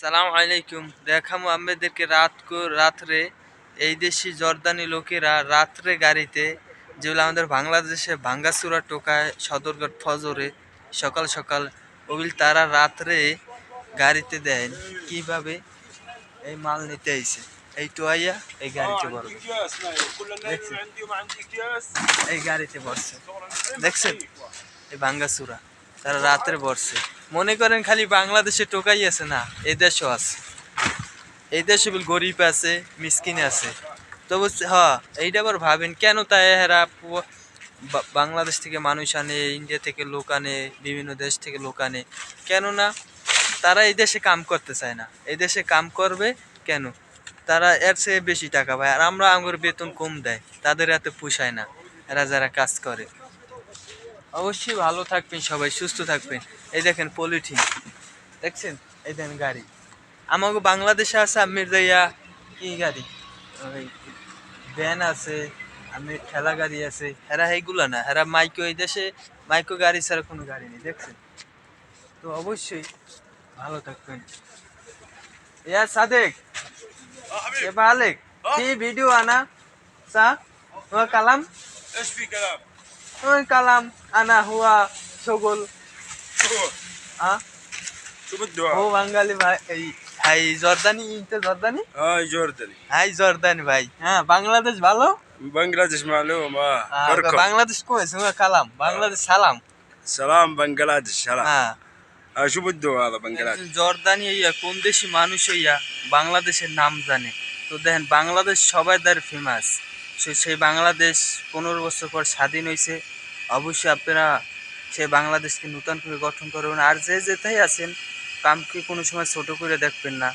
সালাম আলাইকুম। দেখামো আমাদেরকে রাত রাত্রে এই দেশি জর্দানি লোকেরা রাত্রে গাড়িতে, যেগুলো আমাদের বাংলাদেশে ভাঙ্গাচুরা টোকায় সদরঘাট ফজরে সকাল সকাল, ওগুলি তারা রাত্রে গাড়িতে দেন কীভাবে এই মাল নিতে আইসে এই টোয়াইয়া এই গাড়িতে বড় এই গাড়িতে বসছে দেখছেন? এই ভাঙ্গাচুরা, তারা রাত্রে বসছে মনে করেন খালি বাংলাদেশে টোকাই আছে না, এই দেশও আছে। এই দেশে বিল গরিব আছে, মিসকিন আছে। তবু হ্যাঁ এইটা আবার ভাবেন, কেন তাই বা- বাংলাদেশ থেকে মানুষ আনে, ইন্ডিয়া থেকে লোক আনে, বিভিন্ন দেশ থেকে লোক আনে? কেননা তারা এই দেশে কাম করতে চায় না। এই দেশে কাম করবে কেন? তারা এর চেয়ে বেশি টাকা পায়। আর আমরা আঙ্গুর বেতন কম দেয়, তাদের এত পোষায় না, এরা যারা কাজ করে। অবশ্যই ভালো থাকবেন সবাই, সুস্থ থাকবেন। এই দেখেন পলিথিন, দেখছেন? এই দেখেন গাড়ি। আমাকে বাংলাদেশে আছে আমির যাইয়া কি গাড়ি? ভ্যান আছে আমি ঠেলা গাড়ি আছে। হেরা এইগুলো না, হেরা মাইকো এই দেশে, মাইকো গাড়ি ছাড়া কোনো গাড়ি নেই, দেখছেন? তো অবশ্যই ভালো থাকবেন। ইয়া সাদেক এবার কি ভিডিও আনা? সা কালাম? কালাম। ওই কালাম আনা হুয়া সগোল شو আ شو بده ও বাঙালি ভাই এই হাই জর্দানি ইনতে জর্দানি هاي جوردني হাই জর্দানি ভাই হ্যাঁ বাংলাদেশ ভালো بنغلاديش معلوم اه আহ, اركب বাংলাদেশ কইছে ও কালাম বাংলাদেশ সালাম سلام بنغلاديش سلام হ্যাঁ آه شو بده هذا بنغلاديش জর্দানি ইয়া কোন দেশি মানুষ ইয়া বাংলাদেশের নাম জানে তো দেখেন বাংলাদেশ সবাই তার ফেমাস সেই বাংলাদেশ পনেরো বছর পর স্বাধীন হয়েছে অবশ্যই আপনারা সেই বাংলাদেশকে নূতন করে গঠন করবেন। আর যে যেথায় আছেন, কামকে কোনো সময় ছোট করে দেখবেন না।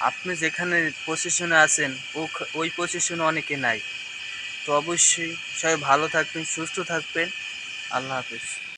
আপনি যেখানে পজিশনে আছেন ও ওই পজিশনে অনেকে নাই। তো অবশ্যই সবাই ভালো থাকবেন, সুস্থ থাকবেন। আল্লাহ হাফিজ।